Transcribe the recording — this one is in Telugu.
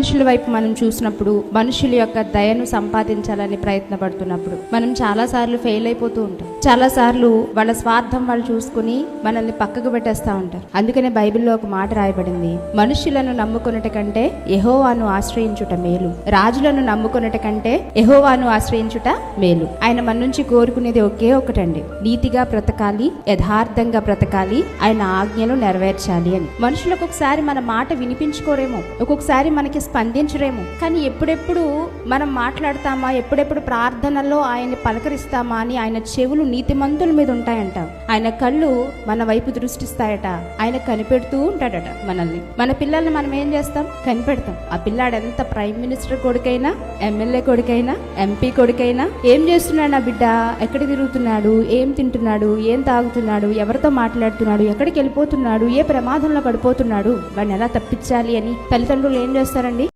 మనుషుల వైపు మనం చూసినప్పుడు మనుషుల యొక్క దయను సంపాదించాలని ప్రయత్నపడుతున్నప్పుడు మనం చాలా సార్లు ఫెయిల్ అయిపోతూ ఉంటాం. చాలాసార్లు వాళ్ళ స్వార్థం వాళ్ళు చూసుకుని మనల్ని పక్కకు పెట్టేస్తా ఉంటారు. అందుకనే బైబిల్లో ఒక మాట రాయబడింది. మనుషులను నమ్ముకున్నట కంటే యహోవాను ఆశ్రయించుట మేలు. రాజులను నమ్ముకున్నట కంటే యహోవాను ఆశ్రయించుట మేలు. ఆయన మన నుంచి కోరుకునేది ఒకే ఒకటండి. నీతిగా బ్రతకాలి యథార్థంగా బ్రతకాలి ఆయన ఆజ్ఞలు నెరవేర్చాలి అని. మనుషులకు ఒకసారి మన మాట వినిపించుకోరేమో ఒక్కొక్కసారి మనకి స్పందించరేమో. కానీ ఎప్పుడెప్పుడు మనం మాట్లాడతామా ఎప్పుడెప్పుడు ప్రార్థనలో ఆయన్ని పలకరిస్తామా అని ఆయన చెవులు నీతిమంతుల మీద ఉంటాయంట. ఆయన కళ్ళు మన వైపు దృష్టిస్తాయట. ఆయన కనిపెడుతూ ఉంటాడట మనల్ని. మన పిల్లల్ని మనం ఏం చేస్తాం? కనిపెడతాం. ఆ పిల్లాడు ఎంత ప్రైమ్ మినిస్టర్ కొడుకైనా ఎమ్మెల్యే కొడుకైనా ఎంపీ కొడుకైనా ఏం చేస్తున్నాడు నా బిడ్డ? ఎక్కడ తిరుగుతున్నాడు? ఏం తింటున్నాడు? ఏం తాగుతున్నాడు? ఎవరితో మాట్లాడుతున్నాడు? ఎక్కడికి వెళ్ళిపోతున్నాడు? ఏ ప్రమాదంలో పడిపోతున్నాడు? వాడిని ఎలా తప్పించాలి అని తల్లిదండ్రులు ఏం చేస్తారండి?